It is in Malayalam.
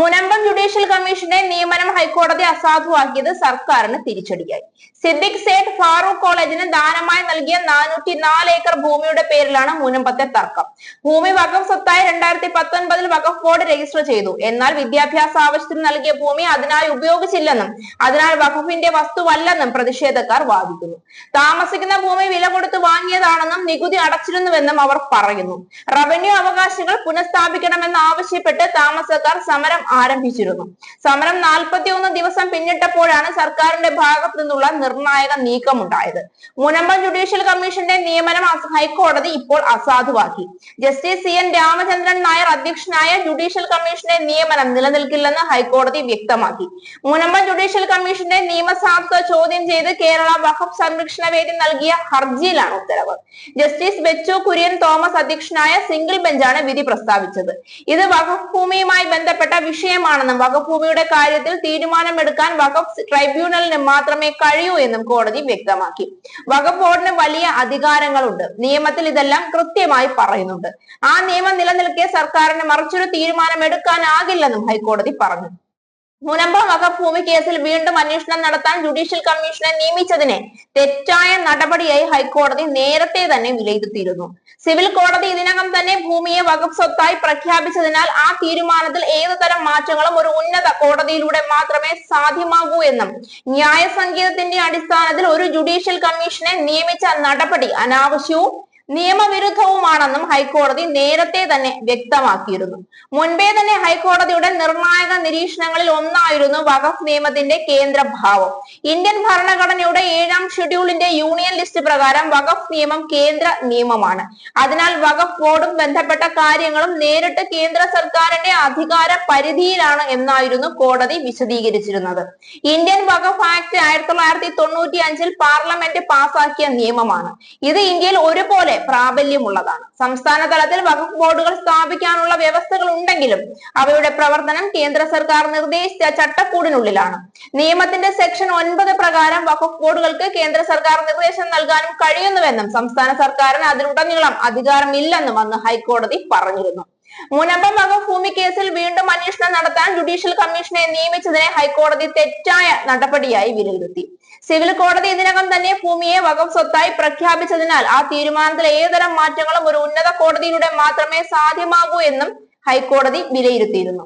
മുനമ്പം ജുഡീഷ്യൽ കമ്മീഷന്റെ നിയമനം ഹൈക്കോടതി അസാധുവാക്കിയത് സർക്കാരിന് തിരിച്ചടിയായി. സിദ്ദിഖ് സേഠ് ഫാറൂഖ് കോളേജിന് ദാനമായി നൽകിയ നാനൂറ്റി നാല് ഏക്കർ ഭൂമിയുടെ പേരിലാണ് മുനമ്പത്തെ തർക്കം. ഭൂമി വഖഫ് സ്വത്തായി രണ്ടായിരത്തി പത്തൊൻപതിൽ വഖഫ് ബോർഡ് രജിസ്റ്റർ ചെയ്തു. എന്നാൽ വിദ്യാഭ്യാസ ആവശ്യത്തിന് നൽകിയ ഭൂമി അതിനായി ഉപയോഗിച്ചില്ലെന്നും അതിനാൽ വഖഫിന്റെ വസ്തുവല്ലെന്നും പ്രതിഷേധക്കാർ വാദിക്കുന്നു. താമസിക്കുന്ന ഭൂമി വില കൊടുത്ത് വാങ്ങിയതാണെന്നും നികുതി അടച്ചിരുന്നുവെന്നും അവർ പറയുന്നു. റവന്യൂ അവകാശങ്ങൾ പുനഃസ്ഥാപിക്കണമെന്ന് ആവശ്യപ്പെട്ട് താമസക്കാർ സമരം ആരംഭിച്ചിരുന്നു. സമരം നാൽപ്പത്തിയൊന്ന് ദിവസം പിന്നിട്ടപ്പോഴാണ് സർക്കാരിന്റെ ഭാഗത്തു നിന്നുള്ള നിർണായക നീക്കം നീക്കമുണ്ടായത്. മുനമ്പം ജുഡീഷ്യൽ കമ്മീഷന്റെ നിയമനം ഹൈക്കോടതി ഇപ്പോൾ അസാധുവാക്കി. Justice C N Ramachandran Nair അധ്യക്ഷനായ ജുഡീഷ്യൽ കമ്മീഷന്റെ നിയമനം നിലനിൽക്കില്ലെന്ന് ഹൈക്കോടതി വ്യക്തമാക്കി. മുനമ്പം ജുഡീഷ്യൽ കമ്മീഷന്റെ നിയമസാധുത ചോദ്യം ചെയ്ത് കേരള വഖഫ് സംരക്ഷണ വേദി നൽകിയ ഹർജിയിലാണ് ഉത്തരവ്. ജസ്റ്റിസ് ബെച്ചു കുര്യൻ തോമസ് അധ്യക്ഷനായ സിംഗിൾ ബെഞ്ചാണ് വിധി പ്രസ്താവിച്ചത്. ഇത് വഖഫ് ഭൂമിയുമായി ബന്ധപ്പെട്ട വിഷയമാണെന്നും വകഭൂമിയുടെ ഭൂമിയുടെ കാര്യത്തിൽ തീരുമാനമെടുക്കാൻ വഖഫ് ട്രൈബ്യൂണലിന് മാത്രമേ കഴിയൂ എന്നും കോടതി വ്യക്തമാക്കി. വഖഫ് ബോർഡിന് വലിയ അധികാരങ്ങളുണ്ട്. നിയമത്തിൽ ഇതെല്ലാം കൃത്യമായി പറയുന്നുണ്ട്. ആ നിയമം നിലനിൽക്കെ സർക്കാരിന് മറിച്ചൊരു തീരുമാനം എടുക്കാനാകില്ലെന്നും ഹൈക്കോടതി പറഞ്ഞു. മുനമ്പം വകഭൂമി കേസിൽ വീണ്ടും അന്വേഷണം നടത്താൻ ജുഡീഷ്യൽ കമ്മീഷനെ നിയമിച്ചതിനെ തെറ്റായ നടപടിയായി ഹൈക്കോടതി നേരത്തെ തന്നെ വിലയിരുത്തിയിരുന്നു. സിവിൽ കോടതി ഇതിനകം തന്നെ ഭൂമിയെ വകുപ്പ് സ്വത്തായി പ്രഖ്യാപിച്ചതിനാൽ ആ തീരുമാനത്തിൽ ഏതു തരം മാറ്റങ്ങളും ഒരു ഉന്നത കോടതിയിലൂടെ മാത്രമേ സാധ്യമാകൂ എന്നും ന്യായ സംഗീതത്തിന്റെ അടിസ്ഥാനത്തിൽ ഒരു ജുഡീഷ്യൽ കമ്മീഷനെ നിയമിച്ച നടപടി അനാവശ്യവും നിയമവിരുദ്ധവുമാണെന്നും ഹൈക്കോടതി നേരത്തെ തന്നെ വ്യക്തമാക്കിയിരുന്നു. മുൻപേ തന്നെ ഹൈക്കോടതിയുടെ നിർണായക നിരീക്ഷണങ്ങളിൽ ഒന്നായിരുന്നു വഖഫ് നിയമത്തിന്റെ കേന്ദ്ര ഭാവം ഇന്ത്യൻ ഭരണഘടനയുടെ ഏഴാം ഷെഡ്യൂളിന്റെ യൂണിയൻ ലിസ്റ്റ് പ്രകാരം വഖഫ് നിയമം കേന്ദ്ര നിയമമാണ്. അതിനാൽ വഖഫ് ബോർഡും ബന്ധപ്പെട്ട കാര്യങ്ങളും നേരിട്ട് കേന്ദ്ര സർക്കാരിന്റെ അധികാര പരിധിയിലാണ് എന്നായിരുന്നു കോടതി വിശദീകരിച്ചിരുന്നത്. ഇന്ത്യൻ വഖഫ് ആക്ട് ആയിരത്തി തൊള്ളായിരത്തി തൊണ്ണൂറ്റി അഞ്ചിൽ പാർലമെന്റ് പാസാക്കിയ നിയമമാണ്. ഇത് ഇന്ത്യയിൽ ഒരുപോലെ പ്രാബല്യമുള്ളതാണ്. സംസ്ഥാന തലത്തിൽ വകുപ്പ് ബോർഡുകൾ സ്ഥാപിക്കാനുള്ള വ്യവസ്ഥകൾ ഉണ്ടെങ്കിലും അവയുടെ പ്രവർത്തനം കേന്ദ്ര സർക്കാർ നിർദ്ദേശിച്ച ചട്ടക്കൂടിനുള്ളിലാണ്. നിയമത്തിന്റെ സെക്ഷൻ ഒൻപത് പ്രകാരം വകുപ്പ് ബോർഡുകൾക്ക് കേന്ദ്ര സർക്കാർ നിർദ്ദേശം നൽകാനും കഴിയുന്നുവെന്നും സംസ്ഥാന സർക്കാരിന് അതിലുടനീളം അധികാരമില്ലെന്നും അന്ന് ഹൈക്കോടതി പറഞ്ഞിരുന്നു. മുനമ്പം ഭൂമി കേസിൽ വീണ്ടും അന്വേഷണം നടത്താൻ ജുഡീഷ്യൽ കമ്മീഷനെ നിയമിച്ചതിനെ ഹൈക്കോടതി തെറ്റായ നടപടിയായി വിലയിരുത്തി. സിവിൽ കോടതി ഇതിനകം തന്നെ ഭൂമിയെ വകം സ്വത്തായി പ്രഖ്യാപിച്ചതിനാൽ ആ തീരുമാനത്തിൽ ഏതുതരം മാറ്റങ്ങളും ഒരു ഉന്നത കോടതിയിലൂടെ മാത്രമേ സാധ്യമാകൂ എന്നും ഹൈക്കോടതി വിലയിരുത്തിയിരുന്നു.